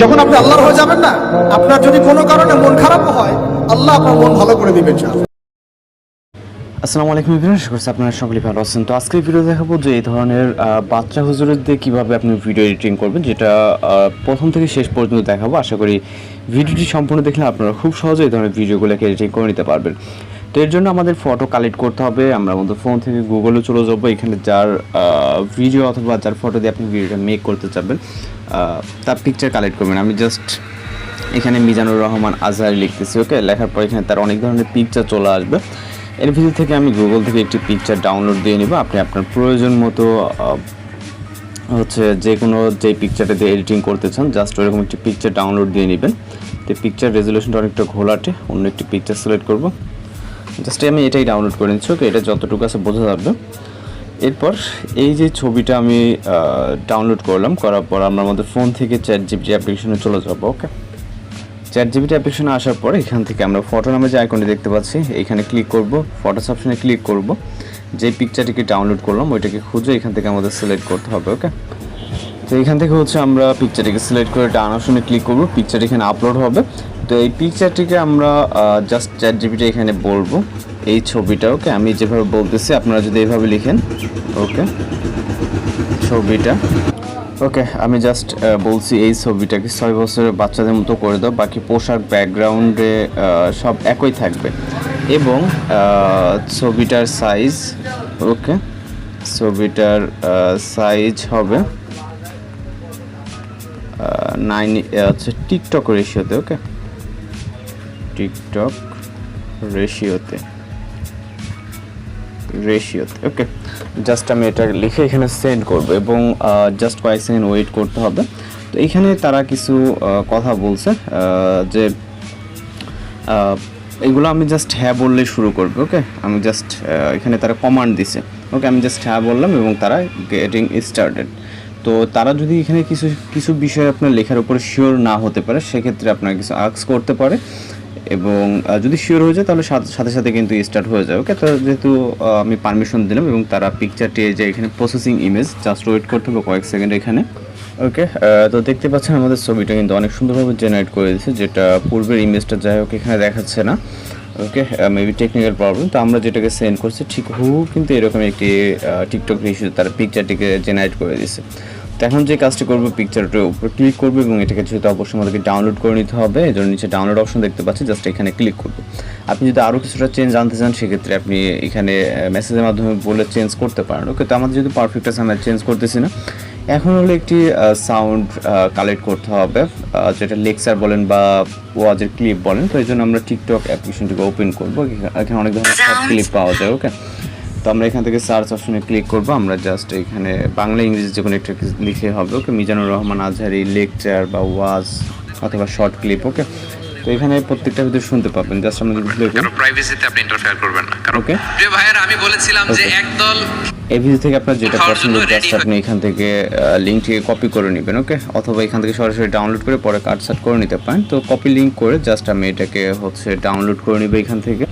যখন আপনি আল্লাহর হয়ে যাবেন না, আপনার যদি কোনো কারণে মন খারাপও হয়, আল্লাহ আপনার মন ভালো করে দিবেন আসসালামু আলাইকুম ইবিন আশা করছি আপনারা সকলেই ভালো আছেন। তো আজকে ভিডিও দেখাবো যে এই ধরনের বাচ্চা হুজুরের দিয়ে কীভাবে আপনি ভিডিও এডিটিং করবেন, যেটা প্রথম থেকে শেষ পর্যন্ত দেখাবো। আশা করি ভিডিওটি সম্পূর্ণ দেখলে আপনারা খুব সহজে এই ধরনের ভিডিওগুলোকে এডিটিং করে নিতে পারবেন। তো এর জন্য আমাদের ফটো কালেক্ট করতে হবে। আমরা আমাদের ফোন থেকে গুগলে চলে যাব। এখানে যার ভিডিও অথবা যার ফটো দিয়ে আপনি ভিডিওটা মেক করতে চাবেন। তার পিকচার কালেক্ট করবেন। আমি জাস্ট এখানে মিজানুর রহমান আজহারি লিখতেছি ওকে লেখার পর এখানে তার অনেক ধরনের পিকচার চলে আসবে। এর ভিতর থেকে আমি গুগল থেকে একটি পিকচার ডাউনলোড দিয়ে নিব। আপনি আপনার প্রয়োজন মতো হচ্ছে যে কোনো যে পিকচারটা দিয়ে এডিটিং করতে চান জাস্ট ওরকম একটি পিকচার ডাউনলোড দিয়ে নেবেন। তো পিকচার রেজলিউশনটা অনেকটা ঘোলাটে, অন্য একটি পিকচার সিলেক্ট করব। জাস্ট আমি এটাই ডাউনলোড করে নিচ্ছি ওকে এটা যতটুকু আছে বোঝা যাবে। এরপর এই যে ছবিটা আমি ডাউনলোড করলাম, করার পর আমরা আমাদের ফোন থেকে চ্যাট জিপিটি অ্যাপ্লিকেশনে চলে যাব ওকে চ্যাট জিপিটি অ্যাপ্লিকেশনে আসার পরে এখান থেকে আমরা ফটো নামে যে আইকনটি দেখতে পাচ্ছি, এখানে ক্লিক করব ফটোস অপশনে ক্লিক করব, যে পিকচারটিকে ডাউনলোড করলাম, ওইটাকে খুঁজে এখান থেকে আমাদের সিলেক্ট করতে হবে ওকে তো এখান থেকে হচ্ছে আমরা পিকচারটিকে সিলেক্ট করে ডান অপশনে ক্লিক করব পিকচার এখানে আপলোড হবে। তো এই পিকচারটিকে আমরা জাস্ট চ্যাট জিপিটি এখানে বলব এই ছবিটা ওকে আমি যেভাবে বলতেছি, আপনারা যদি এইভাবে লিখেন, ওকে? ছবিটা। ওকে, আমি জাস্ট বলছি এই ছবিটাকে ছয় বছরের বাচ্চাদের মতো করে দাও, বাকি পোশাক ব্যাকগ্রাউন্ডে সব একই থাকবে। এবং ছবিটার সাইজ ওকে? ছবিটার সাইজ হবে নাইন হচ্ছে টিকটক রেশিওতে ওকে? টিকটক রেশিওতে রেশিওতে ওকে জাস্ট আমি এটা লিখে এখানে সেন্ড করব এবং জাস্ট কয়েক সেকেন্ড ওয়েট করতে হবে। তো এখানে তারা কিছু কথা বলছে যে এগুলো আমি জাস্ট হ্যাঁ বললেই শুরু করবে ওকে আমি জাস্ট এখানে তারা কমান্ড দিছে। ওকে আমি জাস্ট হ্যাঁ বললাম এবং তারা গেটিং স্টার্টেড তো তারা যদি এখানে কিছু কিছু বিষয় আপনার লেখার উপরে শিওর না হতে পারে, সেক্ষেত্রে আপনার কিছু আক্স করতে পারে। এবং যদি শিওর হয়ে যায়, তাহলে সাথে- সাথে কিন্তু স্টার্ট হয়ে যায় ওকে তো যেহেতু আমি পারমিশন দিলাম এবং তারা পিকচারটি যে এখানে প্রসেসিং ইমেজ জাস্ট ওয়েট করতে হবে কয়েক সেকেন্ড এখানে ওকে তো দেখতে পাচ্ছেন আমাদের ছবিটা কিন্তু অনেক সুন্দরভাবে জেনারেট করে দিয়েছে, যেটা পূর্বের ইমেজটা যাই হোক এখানে দেখাচ্ছে না ওকে মেবি টেকনিক্যাল প্রবলেম তো আমরা যেটাকে সেন্ড করছি, ঠিক হু কিন্তু এরকম একটি টিকটক ইস্যু তার পিকচারটিকে জেনারেট করে দিয়েছে। তো এখন যে কাজটি করব পিকচারটার উপর ক্লিক করব এবং এটাকে যেহেতু অবশ্যই আমাদেরকে ডাউনলোড করে নিতে হবে এই জন্য নিচে ডাউনলোড অপশন দেখতে পাচ্ছি জাস্ট এখানে ক্লিক করব। আপনি যদি আরও কিছুটা চেঞ্জ জানতে চান সেক্ষেত্রে আপনি এখানে মেসেজের মাধ্যমে বলে চেঞ্জ করতে পারেন। ওকে তো আমাদের যদি পারফেক্ট আছে আমরা চেঞ্জ করতেছি না। এখন হলো একটি সাউন্ড কালেক্ট করতে হবে যেটা লেকচার বলেন বা ওয়াজের ক্লিপ বলেন। তো এই জন্য আমরা টিকটক অ্যাপ্লিকেশনটিকে ওপেন করব। এখানে অনেক ধরনের ক্লিপ পাওয়া যায় ওকে তো আমরা এখান থেকে সার্চ অপশনে ক্লিক করব। আমরা জাস্ট এখানে বাংলা ইংরেজি যে কোনো একটা লিখে হবে ওকে? মিজানুর রহমান আজহারি লেকচার বা ওয়াজ অথবা শর্ট ক্লিপ ওকে? তো এখানে প্রত্যেকটা ভিতরে শুনতে পাবেন। জাস্ট আমরা যদি প্লে করি প্রাইভেসিতে আপনি ইন্টারফেয়ার করবেন না। কারণ ওকে? প্রিয় ভাইয়েরা আমি বলেছিলাম যে. একদল এই ভিডিও থেকে আপনার যেটা পছন্দ জাস্ট আপনি এখান থেকে লিঙ্কটিকে কপি করে নেবেন ওকে? অথবা এখান থেকে সরাসরি ডাউনলোড করে পরে কাটসাট করে নিতে পারেন। তো কপি লিঙ্ক করে জাস্ট আমি এটাকে হচ্ছে ডাউনলোড করে নিব এখান থেকে।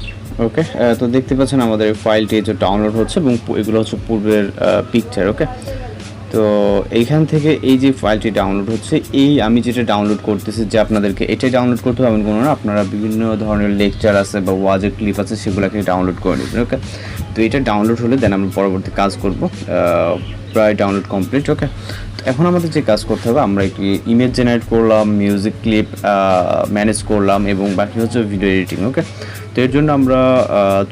ওকে তো দেখতে পাচ্ছেন আমাদের ফাইলটি যে ডাউনলোড হচ্ছে এবং এগুলো হচ্ছে পূর্বের পিকচার ওকে তো এইখান থেকে এই যে ফাইলটি ডাউনলোড হচ্ছে, এই আমি যেটা ডাউনলোড করতেছি যে আপনাদেরকে এটাই ডাউনলোড করতে হবে কোনো না, আপনারা বিভিন্ন ধরনের লেকচার আছে বা ওয়াজের ক্লিপ আছে, সেগুলোকে ডাউনলোড করে নেবেন ওকে তো এটা ডাউনলোড হলে দেন আমরা পরবর্তী কাজ করব প্রায় ডাউনলোড কমপ্লিট ওকে এখন আমাদের যে কাজ করতে হবে, আমরা একটি ইমেজ জেনারেট করলাম মিউজিক ক্লিপ ম্যানেজ করলাম এবং বাকি হচ্ছে ভিডিও এডিটিং ওকে তো এর জন্য আমরা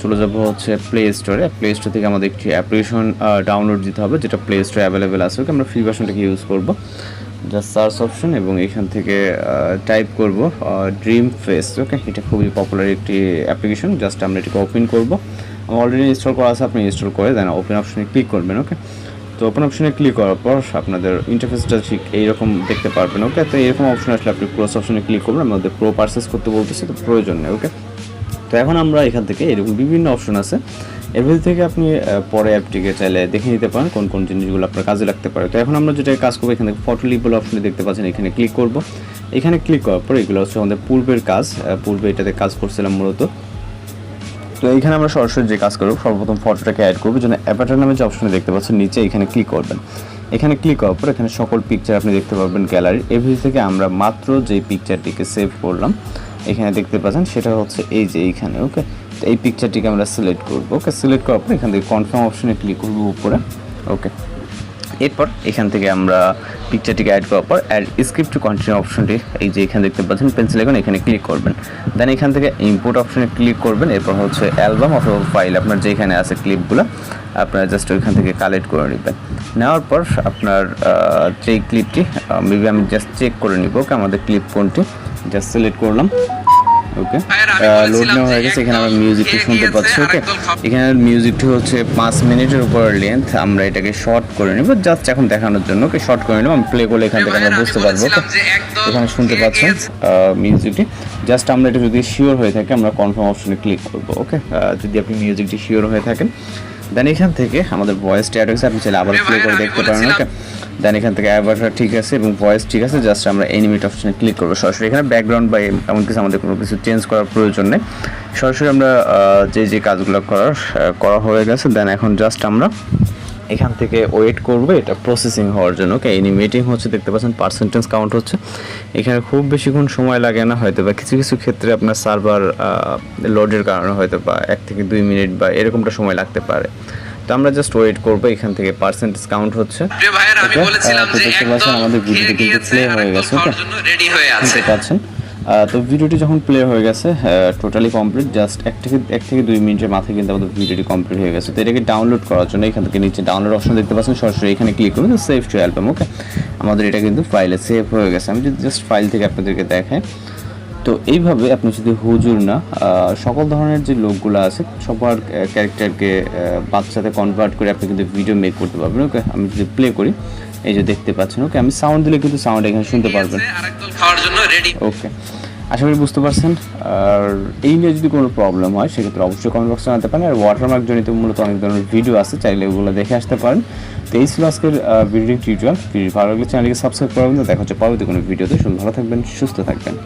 চলে যাব হচ্ছে প্লে স্টোরে প্লে স্টোর থেকে আমাদের একটি অ্যাপ্লিকেশন ডাউনলোড দিতে হবে, যেটা প্লে স্টোরে অ্যাভেলেবেল আছে ওকে আমরা ফ্রি ভার্সনটাকে ইউজ করব। জাস্ট সার্চ অপশন এবং এখান থেকে টাইপ করব ড্রিম ফেস ওকে এটা খুবই পপুলার একটি অ্যাপ্লিকেশন জাস্ট আমরা এটাকে ওপেন করব। অলরেডি ইনস্টল করা আছে, আপনি ইনস্টল করে দেন ওপেন অপশনে ক্লিক করবেন ওকে তো ওপেন অপশনে ক্লিক করার পর আপনাদের ইন্টারফেসটা ঠিক এইরকম দেখতে পারবেন ওকে তো এরকম অপশন আসলে আপনি ক্রস অপশনে ক্লিক করবেন, আমাদের প্রো পারচেস করতে বলতেছে, তো প্রয়োজন নেই ওকে তো এখন আমরা এখান থেকে এরকম বিভিন্ন অপশন আছে। এর থেকে আপনি পরে অ্যাপটিকে চাইলে দেখে নিতে পারেন কোন কোন জিনিসগুলো আপনার কাজে লাগতে পারে। তো এখন আমরা যেটা কাজ করব, এখানে ফটো লিপ বলে অপশনে দেখতে পাচ্ছেন, এখানে ক্লিক করব। এখানে ক্লিক করার পর এগুলো হচ্ছে আমাদের পূর্বের কাজ পূর্বে এটাতে কাজ করছিলাম মূলত। তো এখানে আমরা সরাসরি যে কাজ করব, সর্বপ্রথম ফটোটাকে অ্যাড করব জন্য অ্যাপাটার নামে যে অপশনে দেখতে পাচ্ছেন, নিচে এখানে ক্লিক করবেন। এখানে ক্লিক করার পর এখানে সকল পিকচার আপনি দেখতে পাবেন গ্যালারি এভি থেকে আমরা মাত্র যে পিকচারটিকে সেভ করলাম, এখানে দেখতে পাচ্ছেন, সেটা হচ্ছে এই যে এইখানে ওকে তো এই পিকচারটিকে আমরা সিলেক্ট করব ওকে সিলেক্ট করার পর এখান থেকে কনফার্ম অপশনে ক্লিক করব উপরে ওকে এরপর এখান থেকে আমরা পিকচারটিকে অ্যাড করার পর অ্যাড স্ক্রিপ্ট টু কন্টিনিউ অপশনটি এই যে এখানে দেখতে পাচ্ছেন পেন্সিল এখন এখানে ক্লিক করবেন। দেন এখান থেকে ইম্পোর্ট অপশনে ক্লিক করবেন, এরপর হচ্ছে অ্যালবাম অথবা ফাইল আপনার যেখানে আছে ক্লিপগুলো আপনারা জাস্ট ওইখান থেকে কালেক্ট করে নেবেন। নেওয়ার পর আপনার যেই ক্লিপটি মেবি আমি জাস্ট চেক করে নিব আমাদের ক্লিপ কোনটি? জাস্ট সিলেক্ট করলাম। ওকে লোড নেওয়া হয়ে গেছে এখানে আমরা মিউজিকটি শুনতে পাচ্ছি ওকে। এখানে মিউজিকটি হচ্ছে পাঁচ মিনিটের উপর লেন্থ আমরা এটাকে শর্ট করে নিব জাস্ট এখন দেখানোর জন্য ওকে শর্ট করে নিলাম প্লে করলে এখান থেকে আমরা বুঝতে পারব এখানে শুনতে পাচ্ছেন মিউজিকটি জাস্ট আমরা এটা যদি শিওর হয়ে থাকে আমরা কনফার্ম অপশনে ক্লিক করব ওকে যদি আপনি মিউজিকটি শিওর হয়ে থাকেন। দেন এখান থেকে আমাদের ভয়েস অ্যাড হয়েছে আপনি চাইলে আবার প্লে করে দেখতে পারেন ওকে দেন এখান থেকে অ্যাভারটা ঠিক আছে এবং ভয়েস ঠিক আছে জাস্ট আমরা এনিমেট অপশানে ক্লিক করব সরাসরি। এখানে ব্যাকগ্রাউন্ড বা এমন কিছু আমাদের কোনো কিছু চেঞ্জ করার প্রয়োজন নেই। সরাসরি আমরা যে যে কাজগুলো করার করা হয়ে গেছে দেন এখন জাস্ট আমরা এখান থেকে ওয়েট করবে। এটা প্রসেসিং হওয়ার জন্য ওকে এনিমেটিং হচ্ছে, দেখতে পাচ্ছেন পার্সেন্টেজ কাউন্ট হচ্ছে। এখানে খুব বেশিক্ষণ সময় লাগে না, হয়তো বা কিছু কিছু ক্ষেত্রে আপনার সার্ভার লোডের কারণে হয়তো বা এক থেকে দুই মিনিট বা এরকমটা সময় লাগতে পারে। তো আমরা জাস্ট ওয়েট করব এখান থেকে পার্সেন্টেজ কাউন্ট হচ্ছে। তো যে দেখতে পাচ্ছেন আমাদের ভিডিওটি কিন্তু play হয়ে গেছে, হয়ে শুনতে পাচ্ছেন? তো ভিডিওটি যখন প্লে হয়ে গেছে টোটালি কমপ্লিট জাস্ট এক থেকে এক থেকে দুই মিনিটের মাথায় কিন্তু আমাদের ভিডিওটি কমপ্লিট হয়ে গেছে। তো এটাকে ডাউনলোড করার জন্য এখান থেকে নিচে ডাউনলোড অপশন দেখতে পাচ্ছেন সরাসরি এখানে ক্লিক করবেন সেভ টু অ্যালবাম ওকে আমাদের এটা কিন্তু ফাইলে সেভ হয়ে গেছে। আমি যদি জাস্ট ফাইল থেকে আপনাদেরকে দেখাই তো এইভাবে আপনি যদি হুজুর না সকল ধরনের যে লোকগুলো আছে সবার ক্যারেক্টারকে বাচ্চাতে কনভার্ট করে আপনি কিন্তু ভিডিও মেক করতে পারবেন ওকে আমি যদি প্লে করি এই যে দেখতে পাচ্ছেন ওকে আমি সাউন্ড দিলে কিন্তু সাউন্ড এখানে শুনতে পারবেন। ওকে আশা করি বুঝতে পারছেন। আর এই নিয়ে যদি কোনো প্রবলেম হয় সেক্ষেত্রে অবশ্যই কমেন্ট বক্সে জানাতে পারেন। আর ওয়াটারমার্ক জনিত মূলত অনেক ধরনের ভিডিও আছে চাইলে ওগুলো দেখে আসতে পারেন। তো এই ছিল আজকের ভিডিও টিউটোরিয়াল। ভিডিও ভালো লাগলে চ্যানেলকে সাবস্ক্রাইব করবেন। দেখা হচ্ছে পরবর্তী কোনো ভিডিওতে শুধু ভালো থাকবেন সুস্থ থাকবেন।